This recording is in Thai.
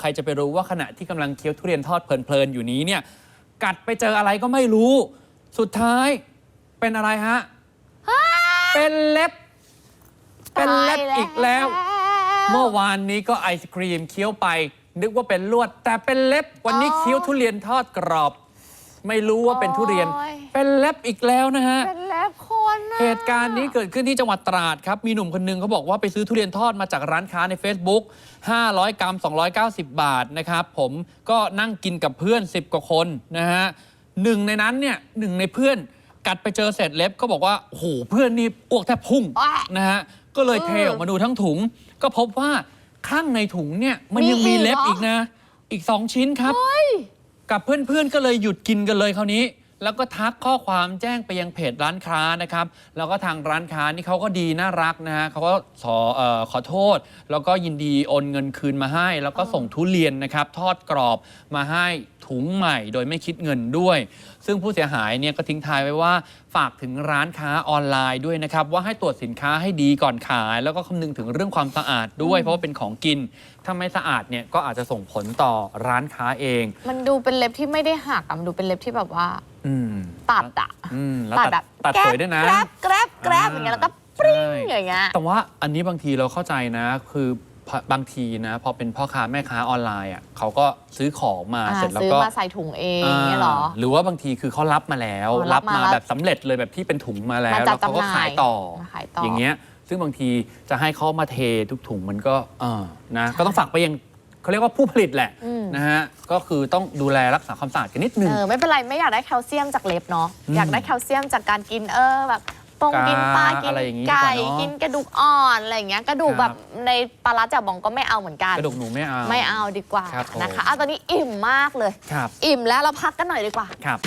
ใครจะไปรู้ว่าขณะที่กำลังเคี้ยวทุเรียนทอดเพลินๆอยู่นี้เนี่ย กัดไปเจออะไรก็ไม่รู้ สุดท้ายเป็นอะไรฮะ เป็นเล็บ เป็นเล็บอีกแล้ว เมื่อวานนี้ก็ไอศครีมเคี้ยวไป นึกว่าเป็นลวด แต่เป็นเล็บวันนี้โอ้ยเคี้ยวทุเรียนทอดกรอบ ไม่รู้ว่าเป็นทุเรียนโอ้ยเป็นเล็บอีกแล้วนะฮะเป็ นเล็บคนน่ะ เหตุการณ์นี้เกิดขึ้นที่จังหวัดตราดครับ มีหนุ่มคนหนึงเขาบอกว่าไปซื้อทุเรียนทอดมาจากร้านค้าใน Facebook 500 กรัม 290 บาทนะครับ ผมก็นั่งกินกับเพื่อน 10 กว่าคนนะฮะหนึ่งในนั้นเนี่ยหนึ่งในเพื่อนกัดไปเจอเศษเล็บก็บอกว่าโอ้โหเพื่อนนี่อ้วกแทบพุ่งว้านะฮะก็เลยเออเทออกมาดูทั้งถุง ก็พบว่าข้างในถุงเนี่ยมันยังมีมีอีกเล็บเหรออีอีกนะ อีก2ชิ้นครับ กับเพื่อนๆก็เลยหยุดกินกันเลยคราวนี้ แล้วก็ทักข้อความแจ้งไปยังเพจร้านค้านะครับ แล้วก็ทางร้านค้านี่เขาก็ดีน่ารักนะฮะเขาก็ขอเอ่อขอโทษ แล้วก็ยินดีโอนเงินคืนมาให้ แล้วก็ส่งทุเรียนนะครับ ทอดกรอบมาให้ ถุงใหม่ โดยไม่คิดเงินด้วย ซึ่งผู้เสียหายเนี่ยก็ทิ้งท้ายไว้ว่าฝากถึงร้านค้าออนไลน์ด้วยนะครับ ว่าให้ตรวจสินค้าให้ดีก่อนขาย แล้วก็คำนึงถึงเรื่องความสะอาดด้วย เพราะว่าเป็นของกิน ถ้าไม่สะอาดเนี่ยก็อาจจะส่งผลต่อร้านค้าเอง มันดูเป็นเล็บที่ไม่ได้หักอะมันดูเป็นเล็บที่แบบว่า อืมตัดอะอืมแล้วตัดตัดแบบตัดแกรสบวยด้วยนะ แกรบแกรบแกรบอ่าอย่างเงี้ยแล้วก็ปริ้งใช่อย่างเงี้ย แต่ว่าอันนี้บางทีเราเข้าใจนะ คือพอ บางทีนะพอเป็นพ่อค้าแม่ค้าออนไลน์อะเขาก็ซื้อของมาอ่าเสร็จแล้วซื้อก็มาใส่ถุงเองเนี่ยเหรอาหรือว่าบางทีคือเขารับมาแล้ว อ๋อรัรับบมามาแล้วแบบสำเร็จเลยแบบที่เป็นถุงมาแล้ว มาจัแล้ดวเขาก็จำหน่ายขายต่อ มาขายต่อออย่างเงี้ยซึ่งบางทีจะให้เขามาเททุกถุงมันก็เออนะก็ต้องฝากไปยังเขาเรียกว่าผู้ผลิตแหละอืม นะฮะก็คือต้องดูแลรักษาความสะอาดกันนิดนึง เออไม่เป็นไรไม่อยากได้แคลเซียมจากเล็บเนาะอืม อยากได้แคลเซียมจากการกินเออแบบ ปงกินปลากิอะไรอย่างงี้ไก่ดีกว่าเนอะ กินกระดูกอ่อนอะไรอย่างเงี้ยกระดูกครับแบบในปลาร้าจ่าบองก็ไม่เอาเหมือนกัน กระดูกหนูไม่เอา ไม่เอาดีกว่าครับผม นะคะอะตอนนี้อิ่มมากเลย ครับอิ่มแล้วเราพักกันหน่อยดีกว่า ครับ